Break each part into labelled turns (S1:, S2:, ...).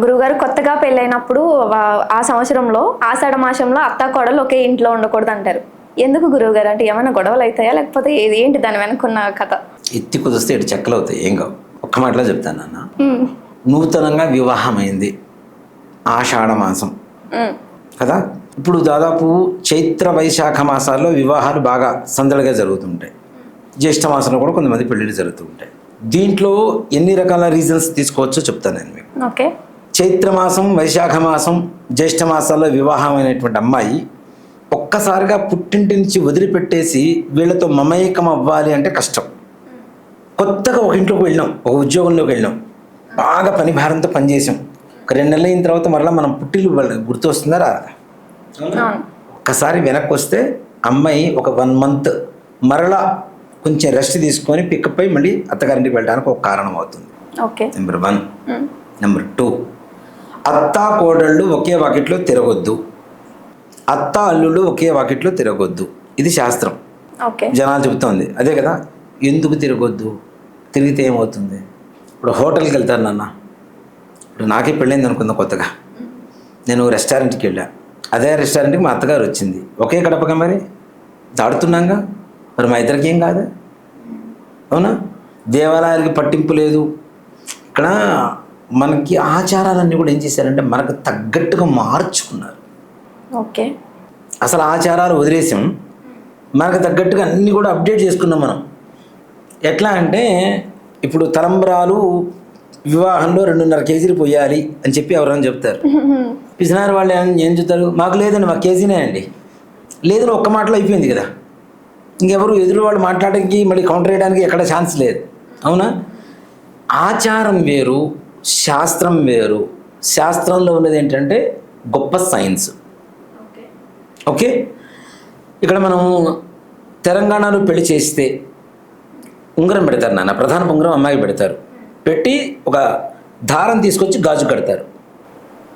S1: గురువుగారు కొత్తగా పెళ్ళైనప్పుడు ఆ సంవత్సరంలో ఆషాఢ మాసంలో అత్త కోడలు ఒకే ఇంట్లో ఉండకూడదు అంటారు ఎందుకు గురువుగారు? అంటే ఏమైనా గొడవలు అవుతాయా లేకపోతే ఏది ఏంటి దాని వెనుకున్న కథ?
S2: ఎత్తి కుదిస్తే ఇటు చెక్కలు అవుతాయి. ఏం కావు. ఒక్క మాటలో చెప్తాను నాన్న. నూతనంగా వివాహమైంది ఆషాఢ మాసం కదా? ఇప్పుడు దాదాపు చైత్ర వైశాఖ మాసాల్లో వివాహాలు బాగా సందడిగా జరుగుతుంటాయి. జ్యేష్ఠ మాసంలో కూడా కొంతమంది పెళ్ళిళ్ళు జరుగుతూ ఉంటాయి. దీంట్లో ఎన్ని రకాల రీజన్స్ తీసుకోవచ్చో చెప్తాను నేను మీకు.
S1: ఓకే.
S2: చైత్ర మాసం వైశాఖ మాసం జ్యేష్ఠ మాసాల్లో వివాహమైనటువంటి అమ్మాయి ఒక్కసారిగా పుట్టింటి నుంచి వదిలిపెట్టేసి వీళ్ళతో మమేకం అవ్వాలి అంటే కష్టం. కొత్తగా ఒక ఇంట్లోకి వెళ్ళాం ఒక ఉద్యోగంలోకి వెళ్ళాం బాగా పని భారంతో పనిచేసాం ఒక రెండు నెలలు అయిన తర్వాత మరలా మనం పుట్టిల్లు వాళ్ళ- గుర్తు వస్తుందా రాదా ఒక్కసారి వెనక్కి వస్తే అమ్మాయి ఒక వన్ మంత్ మరలా కొంచెం రెస్ట్ తీసుకొని పికప్ అయి మళ్ళీ అత్తగారింటికి వెళ్ళడానికి ఒక కారణం అవుతుంది.
S1: Okay.
S2: Number one. Number two. అత్త కోడళ్ళు ఒకే వాకిట్లో తిరగొద్దు. అత్త అల్లుళ్ళు ఒకే వాకిట్లో తిరగొద్దు. ఇది శాస్త్రం.
S1: ఓకే.
S2: జనాలు చెబుతోంది అదే కదా ఎందుకు తిరగొద్దు? తిరిగితే ఏమవుతుంది? ఇప్పుడు హోటల్కి వెళ్తాను నాన్న. ఇప్పుడు నాకే పెళ్ళైంది అనుకుందాం కొత్తగా. నేను రెస్టారెంట్కి వెళ్ళా. అదే రెస్టారెంట్కి మా అత్తగారు వచ్చింది. ఒకే గడపగా మరి? దాడుతున్నాగా మరి మా ఇద్దరికి ఏం కాదు? అవునా? దేవాలయాలకి పట్టింపు లేదు. ఇక్కడ మనకి ఆచారాలన్నీ కూడా ఏం చేశారంటే మనకు తగ్గట్టుగా మార్చుకున్నారు.
S1: ఓకే.
S2: అసలు ఆచారాలు వదిలేసాం. మనకు తగ్గట్టుగా అన్నీ కూడా అప్డేట్ చేసుకున్నాం మనం. ఎట్లా అంటే ఇప్పుడు తలంబ్రాలు వివాహంలో రెండున్నర కేజీలు పోయాలి అని చెప్పి ఎవరైనా చెప్తారు. పిసినారు వాళ్ళు ఏం ఏం చెప్తారు? మాకు లేదండి మాకు కేజీనే అండి. లేదని ఒక్క మాటలో అయిపోయింది కదా. ఇంకెవరు ఎదురు వాళ్ళు మాట్లాడడానికి మళ్ళీ కౌంటర్ వేయడానికి ఎక్కడ ఛాన్స్ లేదు. అవునా? ఆచారం వేరు శాస్త్రం వేరు. శాస్త్రంలో ఉన్నది ఏంటంటే గొప్ప సైన్స్. ఓకే. ఇక్కడ మనం తెలంగాణలో పెళ్ళి చేస్తే ఉంగరం పెడతారు నాన్న. ప్రధాన ఉంగరం అమ్మాయికి పెడతారు. పెట్టి ఒక దారం తీసుకొచ్చి గాజు కడతారు.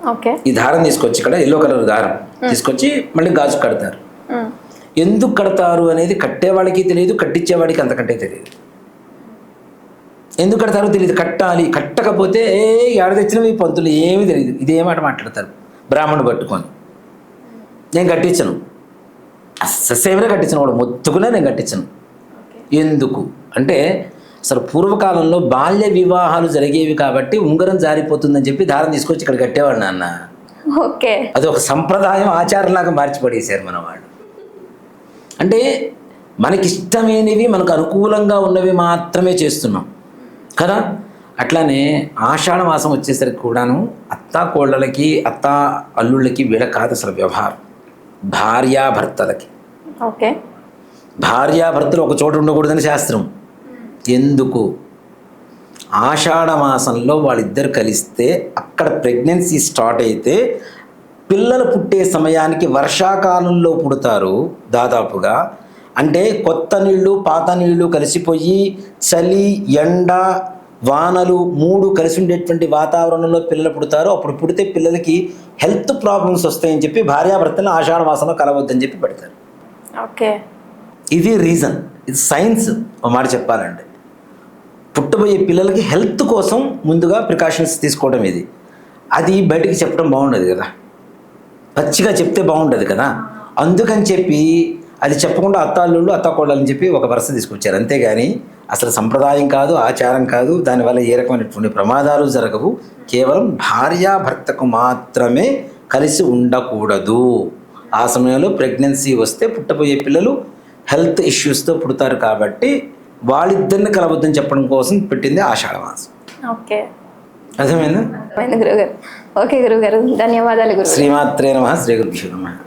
S1: ఓకే.
S2: ఈ దారం తీసుకొచ్చి ఇక్కడ ఎల్లో కలర్ దారం తీసుకొచ్చి మళ్ళీ గాజు కడతారు. ఎందుకు కడతారు అనేది కట్టేవాడికి తెలియదు కట్టించేవాడికి అంతకంటే తెలియదు. ఎందుకు కడతారో తెలియదు కట్టాలి. కట్టకపోతే ఏ ఏడ తెచ్చినవి ఈ పంతులు ఏమీ తెలియదు ఇదే మాట మాట్లాడతారు బ్రాహ్మణుడు పట్టుకొని. నేను కట్టించను. ససేవరే కట్టించను? వాడు మొత్తుకునే నేను కట్టించను. ఎందుకు? అంటే అసలు పూర్వకాలంలో బాల్య వివాహాలు జరిగేవి కాబట్టి ఉంగరం జారిపోతుందని చెప్పి దారం తీసుకొచ్చి ఇక్కడ కట్టేవాడు నాన్న.
S1: ఓకే.
S2: అది ఒక సంప్రదాయం ఆచారంలాగా మార్చిపడేశారు మన వాళ్ళు అంటే మనకి ఇష్టమైనవి మనకు అనుకూలంగా ఉన్నవి మాత్రమే చేస్తున్నాం. కదా? అట్లానే ఆషాఢ మాసం వచ్చేసరికి కూడాను అత్త కోళ్ళకి అత్త అల్లుళ్ళకి వీళ్ళ కాదు అసలు వ్యవహారం. భార్యాభర్తలకి.
S1: ఓకే.
S2: భార్యాభర్తలు ఒక చోట ఉండకూడదని శాస్త్రం. ఎందుకు? ఆషాఢ మాసంలో వాళ్ళిద్దరు కలిస్తే అక్కడ ప్రెగ్నెన్సీ స్టార్ట్ అయితే పిల్లలు పుట్టే సమయానికి వర్షాకాలంలో పుడతారు దాదాపుగా. అంటే కొత్త నీళ్ళు పాత నీళ్ళు కలిసిపోయి చలి ఎండ వానలు మూడు కలిసి ఉండేటువంటి వాతావరణంలో పిల్లలు పుడతారు. అప్పుడు పుడితే పిల్లలకి హెల్త్ ప్రాబ్లమ్స్ వస్తాయని చెప్పి భార్యాభర్తలను ఆషాఢ మాసంలో కలవద్దని చెప్పి పెడతారు.
S1: ఓకే.
S2: ఇది రీజన్. ఇది సైన్స్ మాట చెప్పాలంటే. పుట్టబోయే పిల్లలకి హెల్త్ కోసం ముందుగా ప్రికాషన్స్ తీసుకోవడం ఇది. అది బయటికి చెప్పడం బాగుండదు కదా. పచ్చిగా చెప్తే బాగుండదు కదా. అందుకని చెప్పి అది చెప్పకుండా అత్తాళ్ళు అత్త కోడలని చెప్పి ఒక వరుస తీసుకొచ్చారు. అంతేగాని అసలు సంప్రదాయం కాదు ఆచారం కాదు దానివల్ల ఏ రకమైనటువంటి ప్రమాదాలు జరగవు. కేవలం భార్యాభర్తకు మాత్రమే కలిసి ఉండకూడదు. ఆ సమయంలో ప్రెగ్నెన్సీ వస్తే పుట్టబోయే పిల్లలు హెల్త్ ఇష్యూస్తో పుడతారు కాబట్టి వాళ్ళిద్దరిని కలవద్దని చెప్పడం కోసం పెట్టింది ఆషాఢ మాసం.
S1: ఓకే.
S2: అర్థమైందా?
S1: గురువుగారు. ఓకే గురువుగారు. ధన్యవాదాలు
S2: శ్రీమాత్రే నమ శ్రీ గురుభ్యో నమ.